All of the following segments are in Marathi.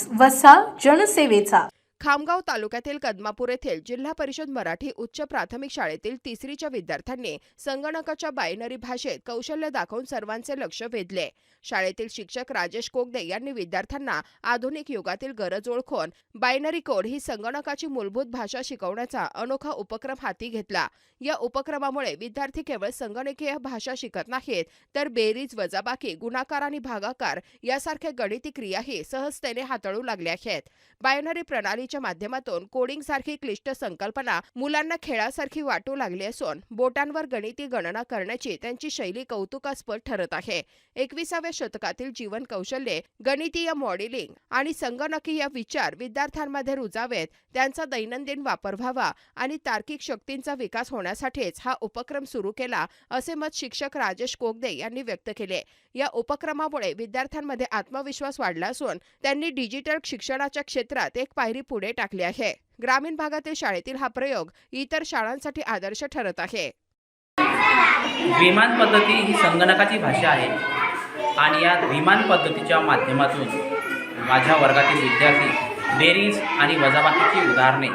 न्यूज वसा जनसेवेचा. खामगाव तालुक्यातील कदमापूर येथील जिल्हा परिषद मराठी उच्च प्राथमिक शाळेतील तिसरीच्या विद्यार्थ्यांनी संगणकाच्या बायनरी भाषेत कौशल्य दाखवून सर्वांचे लक्ष वेधले. शाळेतील शिक्षक राजेश कोगदे यांनी विद्यार्थ्यांना आधुनिक युगातील गरज ओळखून बायनरी कोड ही संगणकाची मूलभूत भाषा शिकवण्याचा अनोखा उपक्रम हाती घेतला. या उपक्रमामुळे विद्यार्थी केवळ संगणकीय भाषा शिकत नाहीत तर बेरीज वजाबाकी गुणाकार आणि भागाकार यासारख्या गणिती क्रियाही सहजतेने हाताळू लागल्या आहेत. बायनरी प्रणाली प्रणालीच्या माध्यमातून कोडिंग सारखी क्लिष्ट संकल्पना मुलांना खेळासारखी वाटू लागली असून बोटांवर गणिती गणना करण्याची त्यांची शैली कौतुकास्पद ठरत आहे. एकविसाव्या शतकातील जीवन कौशल्ये गणितीय मॉडेलिंग आणि संगणकीय विचार विद्यार्थ्यांमध्ये रुजावेत त्यांचा दैनंदिन वापर व्हावा आणि तार्किक शक्तींचा विकास होण्यासाठीच हा उपक्रम सुरू केला असे मत शिक्षक राजेश कोगदे यांनी व्यक्त केले. या उपक्रमामुळे विद्यार्थ्यांमध्ये आत्मविश्वास वाढला असून त्यांनी डिजिटल शिक्षणाच्या क्षेत्रात एक पायरी पुढे टाकली आहे. ग्रामीण भागातील शाळेतील हा प्रयोग इतर शाळांसाठी आदर्श ठरत आहे. विमान पद्धती ही संगणकाची भाषा आहे. आणि या विमान पद्धतीच्या माध्यमातून माझ्या वर्गातील विद्यार्थी बेरीज आणि वजाबाकीची उदाहरणे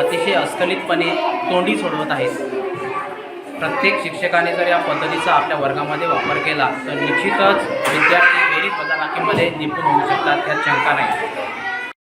अतिशय अस्खलितपणे तोंडी सोडवत आहेत. प्रत्येक शिक्षकाने जर या पद्धतीचा आपल्या वर्गामध्ये वापर केला तर निश्चितच विद्यार्थी बेरीज वजाबाकीमध्ये निपुण होऊ शकतात त्यात शंका नाही.